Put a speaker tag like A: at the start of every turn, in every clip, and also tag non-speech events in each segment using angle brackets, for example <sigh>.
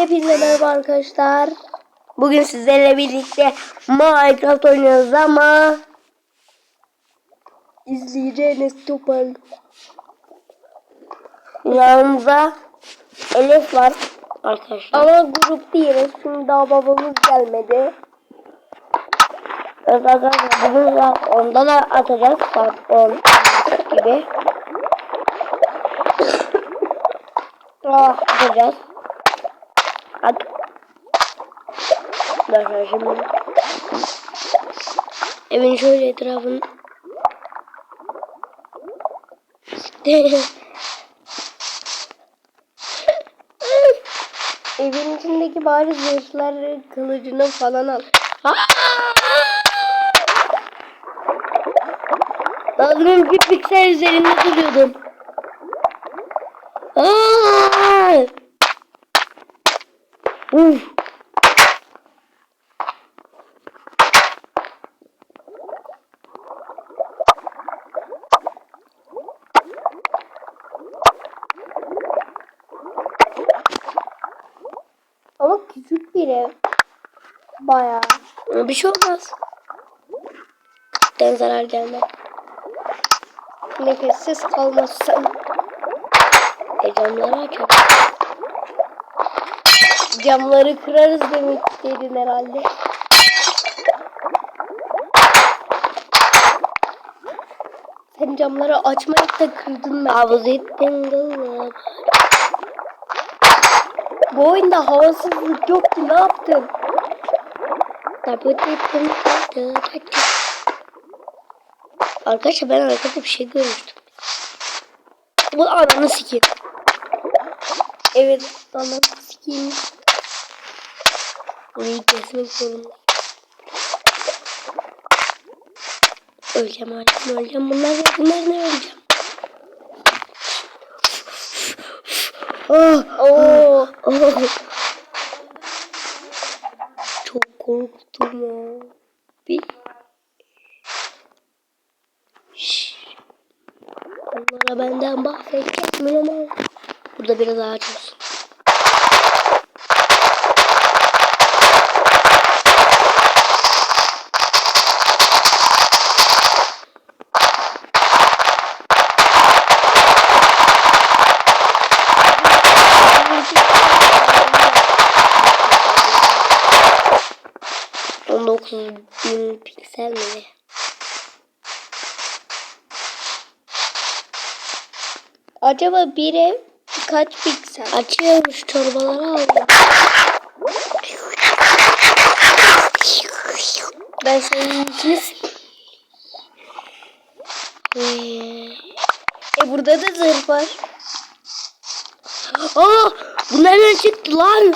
A: Hepinize merhaba arkadaşlar. Bugün sizlerle birlikte Minecraft oynuyoruz ama izleyeceğiniz topal. Yanımızda Elif var arkadaşlar. Ama grup değiliz. Şimdi daha babamız gelmedi. Arkadaşlar bugün saat 10'da da atacağız. Saat 10 gibi. Ah, atacağız. Hadi. Arkadaşlar şimdi evin şöyle etrafını <laughs> Evin içindeki bari zırhları kılıcını falan al. Lazımın bir piksel üzerinde duruyordum. Aa! Uf. Ama küçük bir ev. Bayağı. Bir şey olmaz. Den zarar gelmez. Nefessiz kalmazsan. Camları açalım. Camları kırarız demek istedin herhalde. Sen camları açmayıp da kırdın mı? Havuz ettin kızım. Bu oyunda havasızlık yoktu ne yaptın? Tabut ettim. Arkadaşlar ben arkada bir şey görmüştüm. Bu ananı sikeyim. Evet ananı sikeyim. Burayı kesmek zorundayım. Öleceğim öleceğim öleceğim. Bunlar ne? Bunlar ne öleceğim? Oh, oh, oh. Çok korktum. Şşş. Onlara benden bahsedeceğim ama. Burada biraz ağaç olsun. On dokuz bin piksel mi ne? Acaba bir ev kaç piksel? Açıyormuş torbaları aldım. Ben senin içini E burada da zırh var. Aa, bu nereden çıktı lan?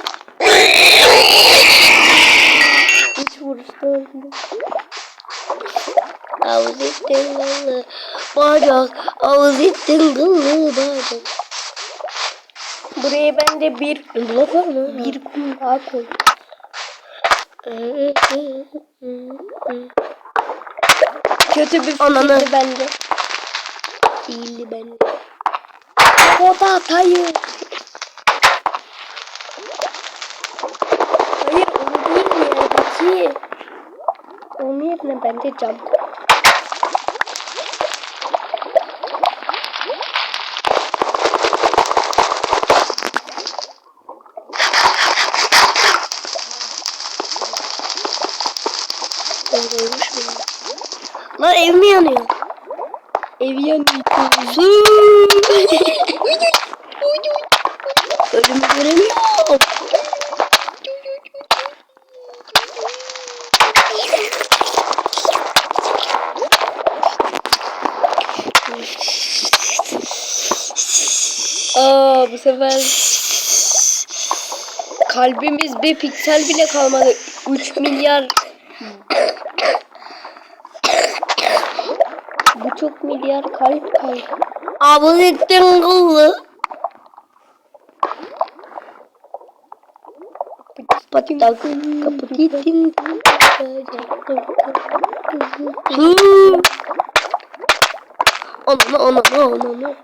A: Avuz ettin kıllı bacak. Avuz ettin kıllı bacak. Buraya ben de bir blok mı? Bir kum daha koy. Kötü bir fikirdi bende. Değildi bende. Foda hayır. Hayır onu değil yerdeki. Onun yerine bende cam koy. Lan ev mi yanıyor? Ev yanıyor. Ölümü göremiyorum. Aa bu sefer kalbimiz bir piksel bile kalmadı. 3 milyar buçuk milyar kalp kaldı. Abone ettin kıllı. Gittin. Ananı ananı ananı.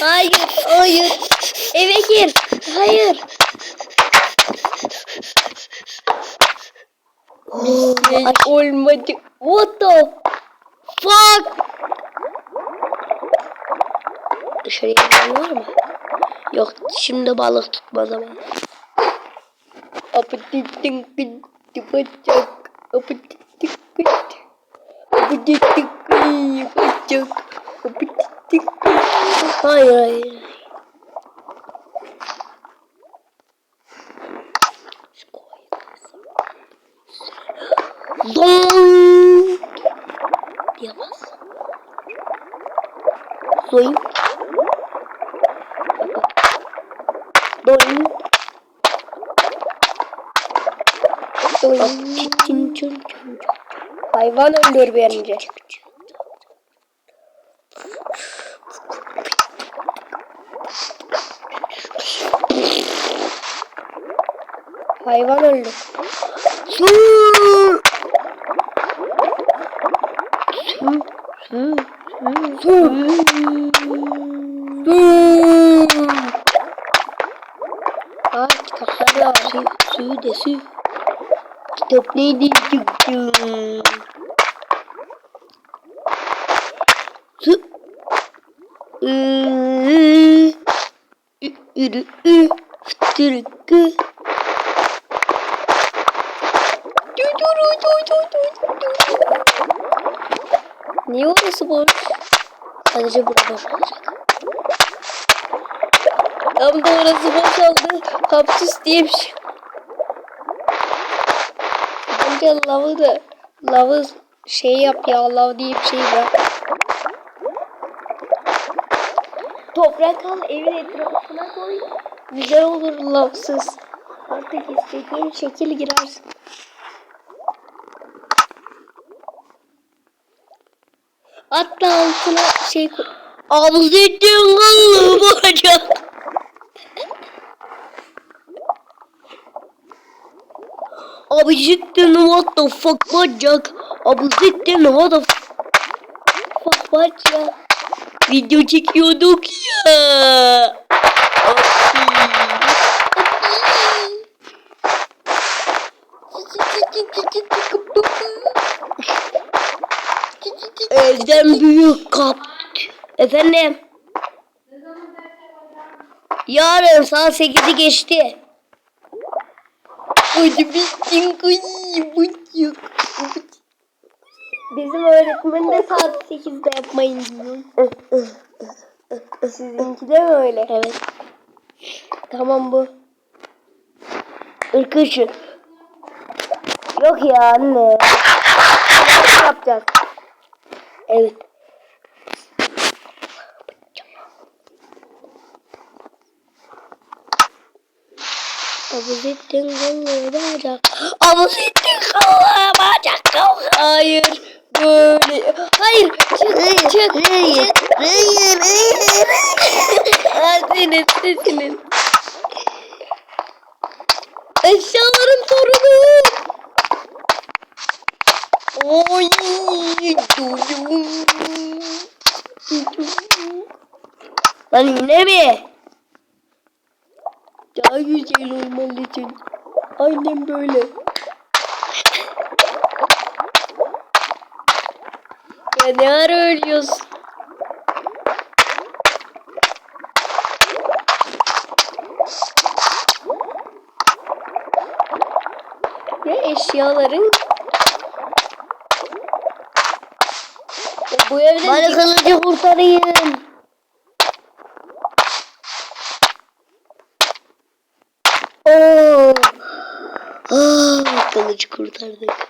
A: Hayır, hayır. Eve gir. Hayır. Ay, olmadı. What the fuck? Dışarıya giren var mı? Yok, şimdi balık tutma gitti. Hayır, hayır. Zoom. Yapamaz. Zoom. Doing. Doing. Hayvan öldür bence. Hayvan öldü. Su. Su. Su. Su. Su. Aa kitaplar var. Su, su de su. Kitap neydi? Su. Ürü, ü. Du. Niye orası boş? Sadece burada boş. Tam da orası boşaldı. Kapsüs diye bir şey. Bence lavı da lavı şey yap ya lav diye bir şey var. Toprak al evin etrafına koy. Güzel olur lavsız. Artık istediğin şekil girersin. Hatta altına şey. Ağzı ettiğin kallı bacak. Abi cidden what the fuck bacak. Abi cidden what the fuck bacak. Video çekiyorduk ya. Evden büyük kap. Efendim. Yarın saat 8'i geçti. Hadi bittin kıyı buçuk. Bizim öğretmen de saat 8'de yapmayın diyor. Sizinki de mi öyle? Evet. Tamam bu. Irkışı. Yok ya anne. Ne yapacağız? Evet. Abuzettin kolları bacak. Abuzettin kolları bacak. Hayır. Böyle. Hayır. Çık. Çık. Hayır. Hayır. Hayır. Sesinin. Sesinin. Eşyaların torunu. Oy. Lan yine mi? Daha güzel olmalı için. Aynen böyle. ya ne ara ölüyorsun? Ya eşyaların bu evde
B: Bana kılıcı kurtarayım.
A: Oo. Ah, kılıcı kurtardık.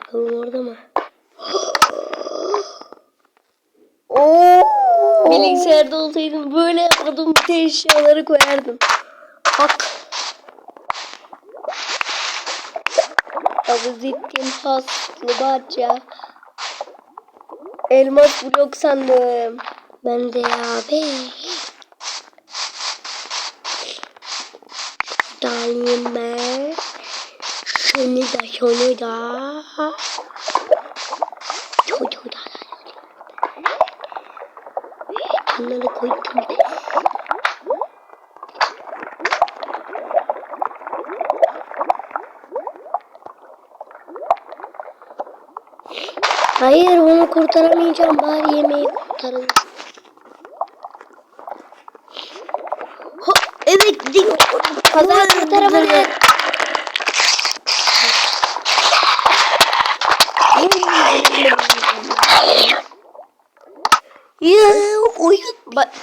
A: Bakalım orada mı? <gasps>
B: Oo.
A: Bilgisayarda olsaydım böyle yapardım. Bütün eşyaları koyardım. Hak. Abuzittin haslı bahçe. Elmas blok sandım. Ben de ben. Şunu da şunu da. Şunu da. Hayır onu kurtaramayacağım. Bari yemeği kurtarın.
B: Ha, evet gidiyor.
A: Kazan kurtaramadık.
B: Ya oyun.
A: Bakıyor.